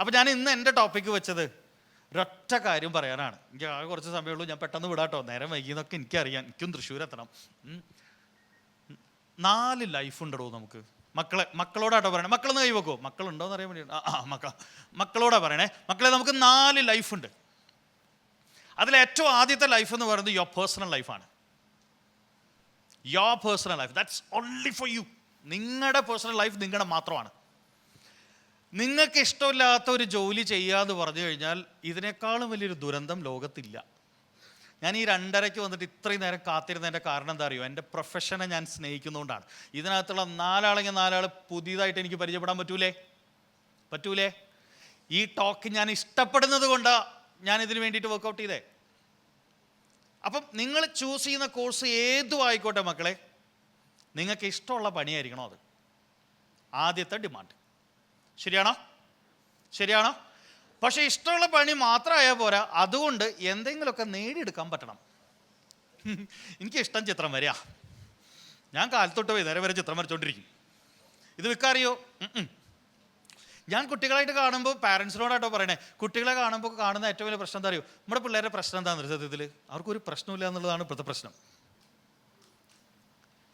അപ്പോൾ ഞാൻ ഇന്ന് എന്റെ ടോപ്പിക്ക് വെച്ചത് ഒരൊറ്റ കാര്യം പറയാനാണ്. എനിക്ക് ആകെ കുറച്ച് സമയമുള്ളൂ ഞാൻ പെട്ടെന്ന് വിടാട്ടോ. നേരം വൈകിയെന്നൊക്കെ എനിക്കറിയാം. എനിക്കും തൃശ്ശൂർ എത്തണം. നാല് ലൈഫ് ഉണ്ടോ നമുക്ക്? മക്കളെ മക്കളോടാട്ടോ പറയണേ. മക്കളൊന്ന് കൈ വെക്കുമോ മക്കളുണ്ടോ എന്ന് അറിയാൻ വേണ്ടി. ആ മക്ക മക്കളോടാ പറയണേ. മക്കളെ നമുക്ക് നാല് ലൈഫ് ഉണ്ട്. അതിൽ ഏറ്റവും ആദ്യത്തെ ലൈഫ് എന്ന് പറയുന്നത് യുവർ പേഴ്സണൽ ലൈഫാണ് your personal life that's only for you നിങ്ങളുടെ പേഴ്സണൽ ലൈഫ് നിങ്ങളുടെ മാത്രമാണ്. നിങ്ങൾക്ക് ഇഷ്ടമില്ലാത്ത ഒരു ജോലി ചെയ്യാന്ന് പറഞ്ഞു കഴിഞ്ഞാൽ ഇതിനേക്കാളും വലിയൊരു ദുരന്തം ലോകത്തില്ല. ഞാൻ ഈ രണ്ടരയ്ക്ക് വന്നിട്ട് ഇത്രയും നേരം കാത്തിരുന്നതിന്റെ കാരണം എന്താ അറിയോ എന്റെ പ്രൊഫഷനെ ഞാൻ സ്നേഹിക്കുന്നതുകൊണ്ടാണ്. ഇതിനകത്തുള്ള നാലാളെങ്കിൽ നാലാൾ പുതിയതായിട്ട് എനിക്ക് പരിചയപ്പെടാൻ പറ്റൂലേ? പറ്റൂലേ? ഈ ടോക്ക് ഞാൻ ഇഷ്ടപ്പെടുന്നത് കൊണ്ടാണ് ഞാൻ ഇതിന് വേണ്ടിയിട്ട് വർക്കൗട്ട് ചെയ്തേ. അപ്പം നിങ്ങൾ ചൂസ് ചെയ്യുന്ന കോഴ്സ് ഏതു ആയിക്കോട്ടെ മക്കളെ. നിങ്ങൾക്ക് ഇഷ്ടമുള്ള പണിയായിരിക്കണോ അത്. ആദ്യത്തെ ഡിമാൻഡ് ശരിയാണോ? ശരിയാണോ? പക്ഷെ ഇഷ്ടമുള്ള പണി മാത്രമായാൽ പോരാ. അതുകൊണ്ട് എന്തെങ്കിലുമൊക്കെ നേടിയെടുക്കാൻ പറ്റണം. എനിക്ക് ഇഷ്ടം ചിത്രം വരിക ഞാൻ കാലത്തൊട്ട് നേരെ വരെ ചിത്രം വരച്ചോണ്ടിരിക്കും. ഇത് വിൽക്കാറിയോ. ഞാൻ കുട്ടികളായിട്ട് കാണുമ്പോൾ പാരൻസിനോടാട്ടോ പറയണേ. കുട്ടികളെ കാണുമ്പോൾ കാണുന്ന ഏറ്റവും വലിയ പ്രശ്നം എന്താ അറിയോ? നമ്മുടെ പിള്ളേരുടെ പ്രശ്നം എന്താണെന്ന് സത്യത്തിൽ? അവർക്കൊരു പ്രശ്നമില്ല എന്നുള്ളതാണ് ഇപ്പോഴത്തെ പ്രശ്നം.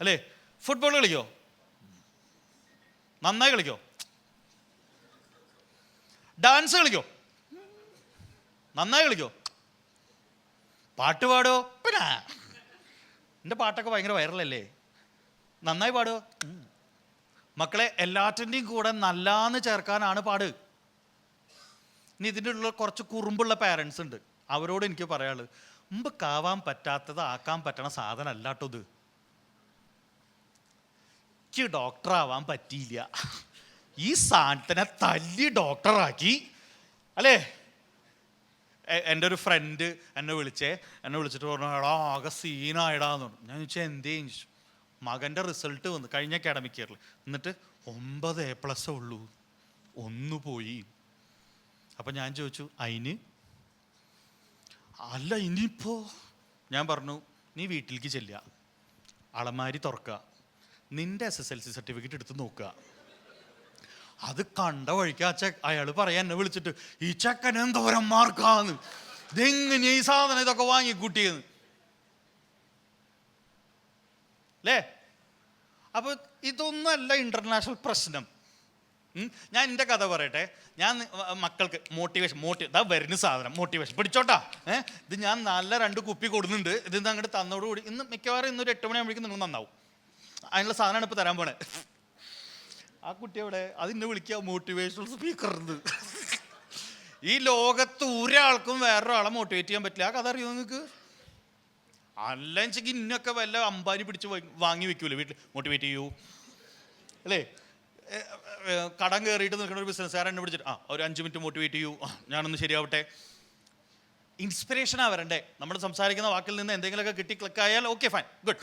അല്ലേ? ഫുട്ബോൾ കളിക്കോ? നന്നായി കളിക്കോ? ഡാൻസ് കളിക്കോ? നന്നായി കളിക്കോ? പാട്ട് പാടോ? പിന്നെ എന്റെ പാട്ടൊക്കെ ഭയങ്കര വൈറലല്ലേ? നന്നായി പാടോ. മക്കളെ എല്ലാറ്റിന്റെയും കൂടെ നല്ലാന്ന് ചേർക്കാനാണ് പാട്. ഇനി ഇതിന്റെ ഉള്ള കുറച്ച് കുറുമ്പുള്ള പാരൻസ് ഉണ്ട്. അവരോട് എനിക്ക് പറയാനുള്ളത്. മുമ്പ് കാവാൻ പറ്റാത്തത് ആക്കാൻ പറ്റണ സാധനം അല്ലാട്ടോ ഇത്. എനിക്ക് ഡോക്ടറാവാൻ പറ്റിയില്ല. ഈ സാധനത്തിനെ തല്ലി ഡോക്ടറാക്കി. അല്ലേ? എന്റെ ഒരു ഫ്രണ്ട് എന്നെ വിളിച്ചേ. എന്നെ വിളിച്ചിട്ട് പറഞ്ഞു എടാ ആകെ സീനായിടാന്ന് പറഞ്ഞു. ഞാൻ ചോദിച്ചാൽ എന്തേ ചോദിച്ചു മകന്റെ റിസൾട്ട് വന്നു കഴിഞ്ഞ അക്കാഡമിക് ഇയറിൽ എന്നിട്ട് ഒമ്പത് എ പ്ലസ് ഉള്ളൂ. ഒന്ന് പോയി. അപ്പം ഞാൻ ചോദിച്ചു അതിന് അല്ല ഇനിയിപ്പോ? ഞാൻ പറഞ്ഞു നീ വീട്ടിലേക്ക് ചെല്ലുക. അളമാരി തുറക്കുക. നിന്റെ S S L C certificate എടുത്ത് നോക്കുക. അത് കണ്ട വഴിക്ക് ആ ചെക്ക് അയാൾ പറയാ എന്നെ വിളിച്ചിട്ട് ഈ ചെക്കൻ എന്തോരം മാർക്കാന്ന് ഇതെങ്ങനെ ഈ സാധനം ഇതൊക്കെ വാങ്ങിക്കൂട്ടിയെന്ന്? അല്ലേ അപ്പൊ ഇതൊന്നല്ല ഇന്റർനാഷണൽ പ്രശ്നം. ഞാൻ എന്റെ കഥ പറയട്ടെ. ഞാൻ മക്കൾക്ക് മോട്ടിവേഷൻ മോട്ടി ഇതാ വരുന്ന സാധനം മോട്ടിവേഷൻ പിടിച്ചോട്ടാ. ഏഹ് ഇത് ഞാൻ നല്ല രണ്ട് കുപ്പി കൊടുക്കുന്നുണ്ട്. ഇത് അങ്ങോട്ട് തന്നോടുകൂടി ഇന്ന് മിക്കവാറും ഇന്നൊരു എട്ട് മണിയാകുമ്പോഴേക്കും നിങ്ങൾ നന്നാവും. അതിനുള്ള സാധനമാണ് ഇപ്പോൾ തരാൻ പോണേ. ആ കുട്ടി അവിടെ അതിനെ വിളിക്കുക മോട്ടിവേഷണൽ സ്പീക്കർ ഈ ലോകത്ത് ഒരാൾക്കും വേറൊരാളെ മോട്ടിവേറ്റ് ചെയ്യാൻ പറ്റില്ല. ആ കഥ അറിയോ നിങ്ങൾക്ക് അല്ലെങ്കിൽ ഇന്നൊക്കെ വല്ല അമ്പാനി പിടിച്ച് വാങ്ങി വെക്കൂലേ വീട്ടിൽ മോട്ടിവേറ്റ് ചെയ്യൂ. അല്ലേ? കടം കയറിയിട്ട് നിൽക്കുന്ന ഒരു ബിസിനസ്സുകാരൻ എന്നെ പിടിച്ചിട്ട് ആ ഒരു അഞ്ച് മിനിറ്റ് മോട്ടിവേറ്റ് ചെയ്യൂ. ആ, ഞാനൊന്ന് ശരിയാവട്ടെ. ഇൻസ്പിറേഷനാണ് വരണ്ടേ? നമ്മൾ സംസാരിക്കുന്ന വാക്കിൽ നിന്ന് എന്തെങ്കിലുമൊക്കെ കിട്ടി ക്ലിക്കായാൽ ഓക്കെ ഫൈൻ ഗുഡ്